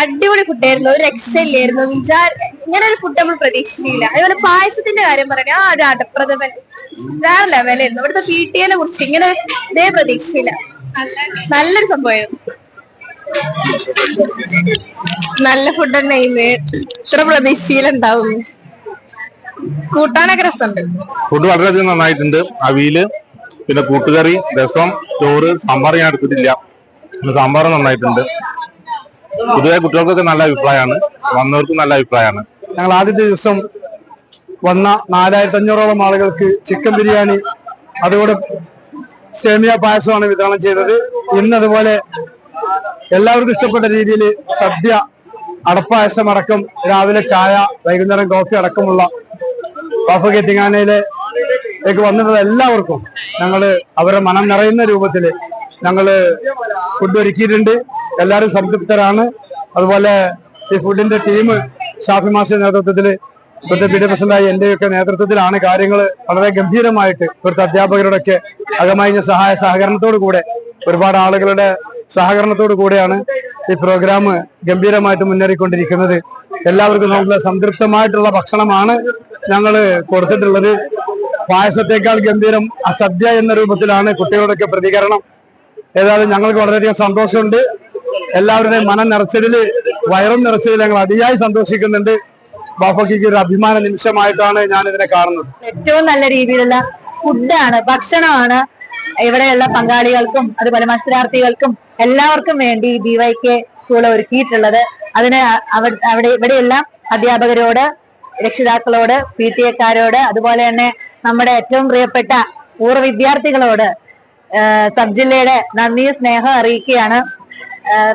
അടിപൊളി ഫുഡായിരുന്നു ഒരു രക്ഷയില്ലായിരുന്നു. വിചാര ഇങ്ങനെ ഒരു ഫുഡ് നമ്മൾ പ്രതീക്ഷിച്ചില്ല. അതുപോലെ പായസത്തിന്റെ കാര്യം പറഞ്ഞ ആ ഒരു അടപ്രഥമൻ വേറെ ലെവലായിരുന്നു ഇവിടുത്തെ പി ടി എനെ കുറിച്ച് ഇങ്ങനെ ഇതേ പ്രതീക്ഷയില്ല നല്ലൊരു സംഭവമായിരുന്നു. നല്ല ഫുഡ് തന്നെ ഇത്ര പ്രതീക്ഷയിലുണ്ടാവും കൂട്ടാനൊക്കെ രസമുണ്ട്. ഫുഡ് വളരെയധികം നന്നായിട്ടുണ്ട്. അവിയിൽ പിന്നെ കൂട്ടുകറി രസം ചോറ് സാമ്പാർ ഞാൻ എടുത്തിട്ടില്ല. സാമ്പാർ നന്നായിട്ടുണ്ട്. പൊതുവെ കുട്ടികൾക്കൊക്കെ നല്ല അഭിപ്രായമാണ്. വന്നവർക്കും നല്ല അഭിപ്രായമാണ്. ഞങ്ങൾ ആദ്യത്തെ ദിവസം വന്ന നാലായിരത്തി അഞ്ഞൂറോളം ആളുകൾക്ക് ചിക്കൻ ബിരിയാണി അതുകൂടെ സേമിയ പായസമാണ് വിതരണം ചെയ്തത്. ഇന്ന് അതുപോലെ എല്ലാവർക്കും ഇഷ്ടപ്പെട്ട രീതിയിൽ സദ്യ അടപ്പായസം അടക്കം രാവിലെ ചായ വൈകുന്നേരം കോഫി അടക്കമുള്ള ബാഫ തിങ്ങാനയിലേക്ക് വന്നിട്ടുള്ള എല്ലാവർക്കും ഞങ്ങൾ അവരെ മനം നിറയുന്ന രൂപത്തിൽ ഞങ്ങൾ ഫുഡ് ഒരുക്കിയിട്ടുണ്ട്. എല്ലാവരും സംതൃപ്തരാണ്. അതുപോലെ ഈ ഫുഡിന്റെ ടീം ഷാഫി മാഷിന്റെ നേതൃത്വത്തിൽ ഇപ്പോഴത്തെ പി ഡി പ്രസിഡന്റായി എന്റെയൊക്കെ നേതൃത്വത്തിലാണ് കാര്യങ്ങൾ വളരെ ഗംഭീരമായിട്ട് ഇവിടുത്തെ അധ്യാപകരോടൊക്കെ അകമഴിഞ്ഞ സഹായ സഹകരണത്തോടു കൂടെ ഒരുപാട് ആളുകളുടെ സഹകരണത്തോടു കൂടെയാണ് ഈ പ്രോഗ്രാം ഗംഭീരമായിട്ട് മുന്നേറിക്കൊണ്ടിരിക്കുന്നത്. എല്ലാവർക്കും നമുക്ക് സംതൃപ്തമായിട്ടുള്ള ഭക്ഷണമാണ് ഞങ്ങൾ കൊടുത്തിട്ടുള്ളത്. പായസത്തെക്കാൾ ഗംഭീരം അസദ്യ സദ്യ എന്ന രൂപത്തിലാണ് കുട്ടികളുടെയൊക്കെ പ്രതികരണം. ഏതായാലും ഞങ്ങൾക്ക് വളരെയധികം സന്തോഷമുണ്ട്. എല്ലാവരുടെയും മനം നിറച്ചതിൽ വയറും നിറച്ചതിൽ ഞങ്ങൾ അതിയായി സന്തോഷിക്കുന്നുണ്ട്. ബാഫക്കിക്ക് ഒരു അഭിമാന നിമിഷമായിട്ടാണ് ഞാൻ ഇതിനെ കാണുന്നത്. ഏറ്റവും നല്ല രീതിയിലുള്ള ഫുഡാണ് ഭക്ഷണമാണ് ഇവിടെയുള്ള പങ്കാളികൾക്കും അതുപോലെ മത്സരാർത്ഥികൾക്കും എല്ലാവർക്കും വേണ്ടി ഡി വൈ കെ സ്കൂൾ ഒരുക്കിയിട്ടുള്ളത്. അതിന് അവ- അവിടെ ഇവിടെയുള്ള അധ്യാപകരോട് രക്ഷിതാക്കളോട് പി ടി എക്കാരോട് അതുപോലെ തന്നെ നമ്മുടെ ഏറ്റവും പ്രിയപ്പെട്ട പൂർവ വിദ്യാർത്ഥികളോട് സബ് ജില്ലയുടെ നന്ദി സ്നേഹം അറിയിക്കുകയാണ്.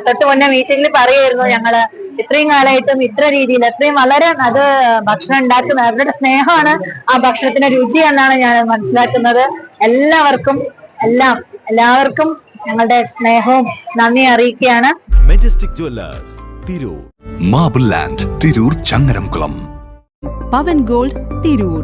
തൊട്ട് മുന്നേ മീറ്റിംഗിൽ പറയായിരുന്നു ഞങ്ങൾ ഇത്രയും കാലമായിട്ടും ഇത്ര രീതിയിൽ അത്രയും വളരെ അത് ഭക്ഷണം ഉണ്ടാക്കുന്ന അവരുടെ സ്നേഹമാണ് ആ ഭക്ഷണത്തിന്റെ രുചി എന്നാണ് ഞാൻ മനസ്സിലാക്കുന്നത്. എല്ലാവർക്കും എല്ലാം എല്ലാവർക്കും ഞങ്ങളുടെ സ്നേഹവും നന്ദി അറിയിക്കുകയാണ്. Majestic Jewellers Tirur. Marble land Tirur Changaramkulam. Pavan gold Tirur.